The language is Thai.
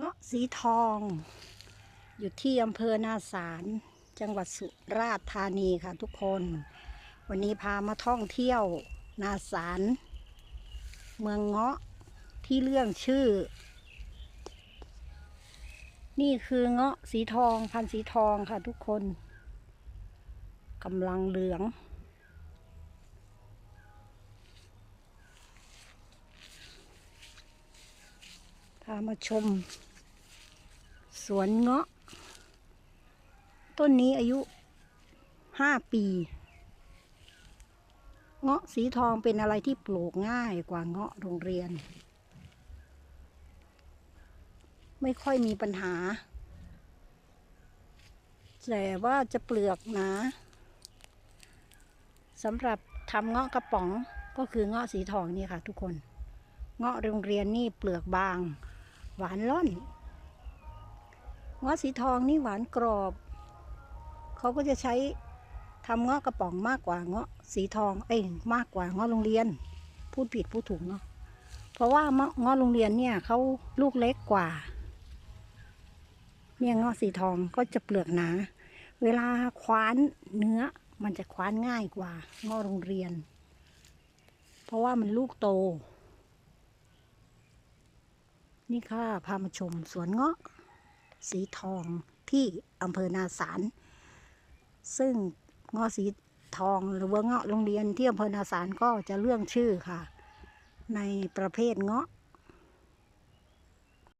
เงาะสีทอง อยู่ที่อำเภอนาสารจังหวัดสุราษฎร์ธานีค่ะทุกคน วันนี้พามาท่องเที่ยวนาสารเมืองเงาะที่เรื่องชื่อ นี่คือเงาะสีทองพันสีทองค่ะทุกคนกำลังเหลืองพามาชม สวนเงาะ ต้นนี้อายุห้าปี เงาะสีทองเป็นอะไรที่ปลูกง่ายกว่าเงาะโรงเรียน ไม่ค่อยมีปัญหา แต่ว่าจะเปลือกหนาสำหรับทำเงาะกระป๋องก็คือเงาะสีทองนี่ค่ะทุกคน เงาะโรงเรียนนี่เปลือกบาง หวานล่อน เงาะสีทองนี่หวานกรอบ เขาก็จะใช้ทำเงาะกระป๋องมากกว่าเงาะสีทอง เอ้ยมากกว่าเงาะโรงเรียน พูดผิดพูดถูกเนาะ เพราะว่าเงาะเงาะโรงเรียนเนี่ยเขาลูกเล็กกว่า เนี่ยเงาะสีทองก็จะเปลือกหนา เวลาคว้านเนื้อมันจะคว้านง่ายกว่าเงาะโรงเรียน เพราะว่ามันลูกโต นี่ค่ะพามาชมสวนเงาะ สีทองที่อำเภอนาสารซึ่งเงาะสีทองหรือว่าเงาะโรงเรียนที่อำเภอนาสารก็จะเรื่องชื่อค่ะ ในประเภทเงาะ